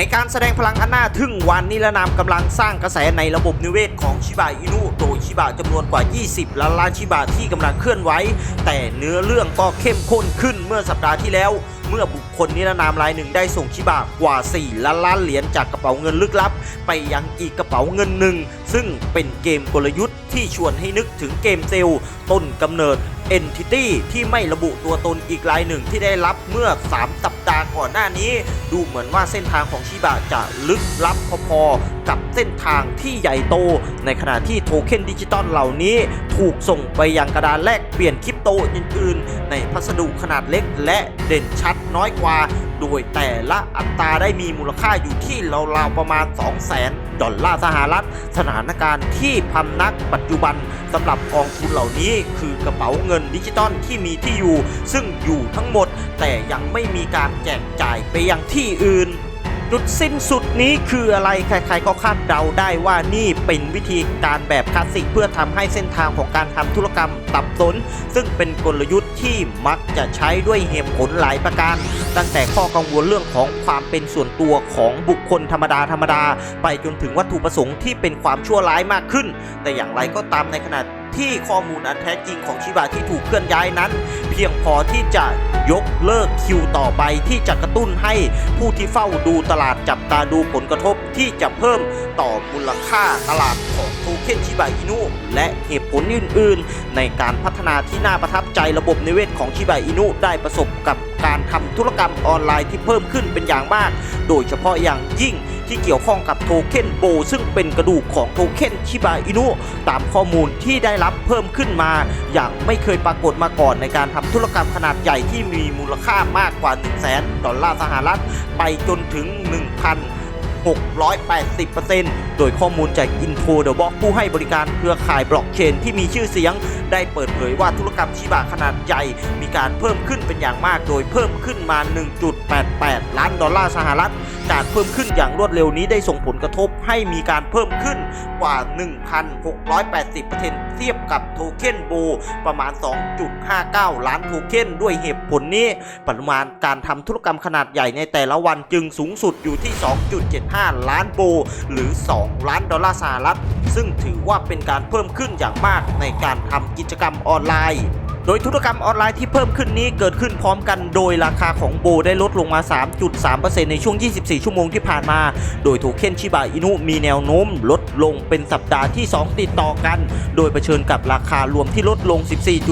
ในการแสดงพลังอันน่าทึ่งวันนิรนามกำลังสร้างกระแสในระบบนิเวศของชิบะอินุโดยชิบะจำนวนกว่า 20 ล้านล้านชิบะที่กำลังเคลื่อนไหวแต่เนื้อเรื่องก็เข้มข้นขึ้นเมื่อสัปดาห์ที่แล้ว เมื่อบุคคลนิรนามรายหนึ่งได้ส่งชิบะกว่า 4 ล้านล้านเหรียญจากกระเป๋าเงินลึกลับ ไปยังอีกกระเป๋าเงินหนึ่งซึ่งเป็นเกมกลยุทธ์ที่ชวนให้นึกถึงเกมเซลล์ต้นกำเนิด Entity ที่ไม่ระบุตัวตนอีกรายหนึ่งที่ได้รับเมื่อ 3 สัปดาห์ก่อนหน้านี้ ดูเหมือนว่าเส้นทางของชิบะจะลึกลับพอ กับเส้นทางที่ใหญ่โต ในขณะที่โทเค็นดิจิตอลเหล่านี้ ถูกส่งไปยังกระดานแลกเปลี่ยนคริปโตอื่นๆ ในพัสดุขนาดเล็กและเด่นชัดน้อยกว่า โดยแต่ละอัตราได้มีมูลค่าอยู่ที่ราวๆประมาณ 200,000 ดอลลาร์สหรัฐ สถานการณ์ที่พำนักปัจจุบันสำหรับกองทุนเหล่านี้ คือกระเป๋าเงินดิจิตอลที่มีที่อยู่ ซึ่งอยู่ทั้งหมด แต่ยังไม่มีการแจกจ่ายไปยังที่อื่น จุดสิ้นสุดนี้คืออะไรใครๆก็คาดเดาได้ว่านี่เป็นวิธีการแบบคลาสสิกเพื่อทำให้เส้นทางของการทำธุรกรรมตับสน ซึ่งเป็นกลยุทธ์ที่มักจะใช้ด้วยเหตุผลหลายประการ ตั้งแต่ข้อกังวลเรื่องของความเป็นส่วนตัวของบุคคลธรรมดาธรรมดา ไปจนถึงวัตถุประสงค์ที่เป็นความชั่วร้ายมากขึ้น แต่อย่างไรก็ตามในขณะ ที่ข้อมูลอันแท้จริงของชิบะที่ถูกเคลื่อนย้ายนั้น เพียงพอที่จะยกเลิกคิวต่อไปที่จะกระตุ้นให้ผู้ที่เฝ้าดูตลาดจับตาดูผลกระทบที่จะเพิ่มต่อมูลค่าตลาดของโทเค็นชิบะอินุและเหตุผลอื่น ๆ ในการพัฒนาที่น่าประทับใจระบบนิเวศของชิบะอินุได้ประสบกับการทำธุรกรรมออนไลน์ที่เพิ่มขึ้นเป็นอย่างมาก โดยเฉพาะอย่างยิ่ง ที่เกี่ยวข้องกับโทเค็นโบ ซึ่งเป็นกระดูกของโทเค็นชิบะอินุตามข้อมูลที่ได้รับเพิ่มขึ้นมา อย่างไม่เคยปรากฏมาก่อนในการทำธุรกรรมขนาดใหญ่ที่มีมูลค่ามากกว่า 1 0 0 0 0แดอลลาร์สหรัฐ ไปจนถึง 1,000 680%โดยข้อมูลจาก Info the Box ผู้ให้บริการเครือข่ายบล็อกเชนที่มีชื่อเสียง ได้เปิดเผยว่าธุรกรรมชิบะขนาดใหญ่ มีการเพิ่มขึ้นเป็นอย่างมาก โดยเพิ่มขึ้นมา 1.88 ล้านดอลลาร์สหรัฐ การเพิ่มขึ้นอย่างรวดเร็วนี้ได้ส่งผลกระทบให้มีการเพิ่มขึ้นกว่า 1,680%เทียบกับโทเค็นโบประมาณ 2.59 ล้านโทเค็นด้วยเหตุผลนี้ปริมาณการทำธุรกรรมขนาดใหญ่ในแต่ละวันจึงสูงสุดอยู่ที่ 2.75 5 ล้านโบ หรือ 2 ล้านดอลลาร์สหรัฐ ซึ่งถือว่าเป็นการเพิ่มขึ้นอย่างมากในการทำกิจกรรมออนไลน์ โดยธุรกรรมออนไลน์ที่เพิ่มขึ้นนี้เกิดขึ้นพร้อมกันโดยราคาของโบได้ลดลงมา 3.3%ในช่วง 24 ชั่วโมงที่ผ่านมา โดยโทเค็นชิบะอินุมีแนวโน้มลดลงเป็นสัปดาห์ที่ 2 ติดต่อกัน โดยเผชิญกับราคารวมที่ลดลง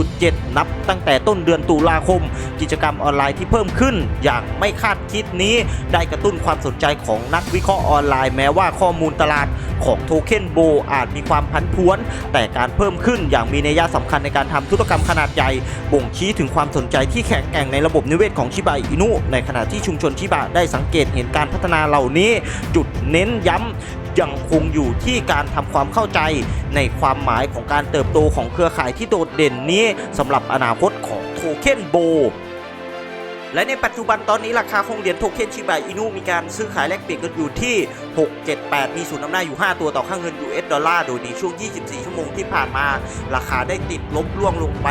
14.7 นับตั้งแต่ต้นเดือนตุลาคม กิจกรรมออนไลน์ที่เพิ่มขึ้น อย่างไม่คาดคิดนี้ได้กระตุ้นความสนใจของนักวิเคราะห์ออนไลน์แม้ว่าข้อมูลตลาดของโทเค็นโบอาจมีความผันผวน แต่การเพิ่มขึ้นอย่างมีนัยสำคัญในการทำธุรกรรมขนาดใหญ่บ่งชี้ถึงความสนใจที่แข็งแกร่งในระบบนิเวศของชิบะอินุในขณะที่ชุมชนชิบะได้สังเกตเห็นการพัฒนาเหล่านี้ จุดเน้นย้ำยังคงอยู่ที่การทำความเข้าใจในความหมายของการเติบโตของเครือข่ายที่โดดเด่นนี้สำหรับอนาคตของโทเค็นโบ และในปัจจุบันตอนนี้ราคาของเหรียญโทเค็นชิบะอินุมีการซื้อขายแลกเปลี่ยนกันอยู่ที่ 678 มีศูนย์อำนาจอยู่ 5 ตัวต่อค่าเงิน US ดอลลาร์ โดยในช่วง 24 ชั่วโมงที่ผ่านมา ราคาได้ติดลบร่วงลงไป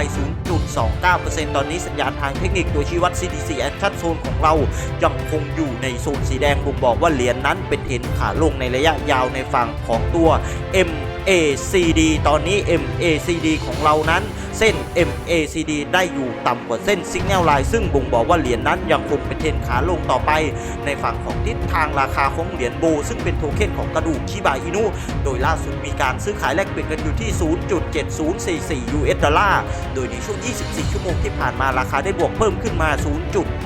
0.29%ตอนนี้สัญญาณทางเทคนิคโดยชี้วัด CDC Action Zone ของเรายังคงอยู่ในโซนสีแดงบ่งบอกว่าเหรียญนั้นเป็นเอ็นขาลงในระยะยาวในฝั่งของตัว MACD ตอนนี้ MACD ของเรานั้น เส้น MACD ได้อยู่ต่ำกว่าเส้น Signal Line ซึ่งบ่งบอกว่าเหรียญนั้นยังคงเป็นเทรนขาลงต่อไป ในฝั่งของทิศทางราคาของเหรียญโบ ซึ่งเป็นโทเค็นของกระดูกชิบาอินุโดยล่าสุดมีการซื้อขายแลกเปลี่ยนกันอยู่ที่ 0.7044 US ดอลลาร์โดยในช่วง 24 ชั่วโมงที่ผ่านมาราคาได้บวกเพิ่มขึ้นมา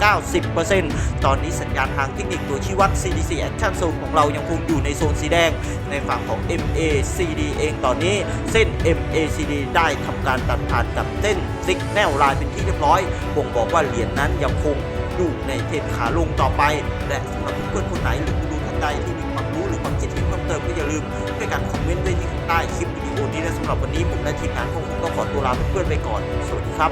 0.90%ตอนนี้สัญญาณทางเทคนิคตัวชี้วัด CDC Action Zone ของเรายังคงอยู่ในโซนสีแดง ในฝั่งของ MACD เองตอนนี้เส้น MACD ได้ทำการตัดผ่านกับเส้นซิกแนวลายเป็นที่เรียบร้อยบ่งบอกว่าเหรียญนั้นยังคงอยู่ในเทรนขาลงต่อไป และสำหรับเพื่อนๆคนไหนหรือผู้ดูท่านใดที่มีความรู้หรือความคิดเห็นเพิ่มเติมก็อย่าลืมช่วยกันคอมเมนต์ไว้ที่ข้างใต้คลิปวิดีโอนี้และสำหรับวันนี้ผมและทีมงานของต้องขอตัวลาเพื่อนๆไปก่อน สวัสดีครับ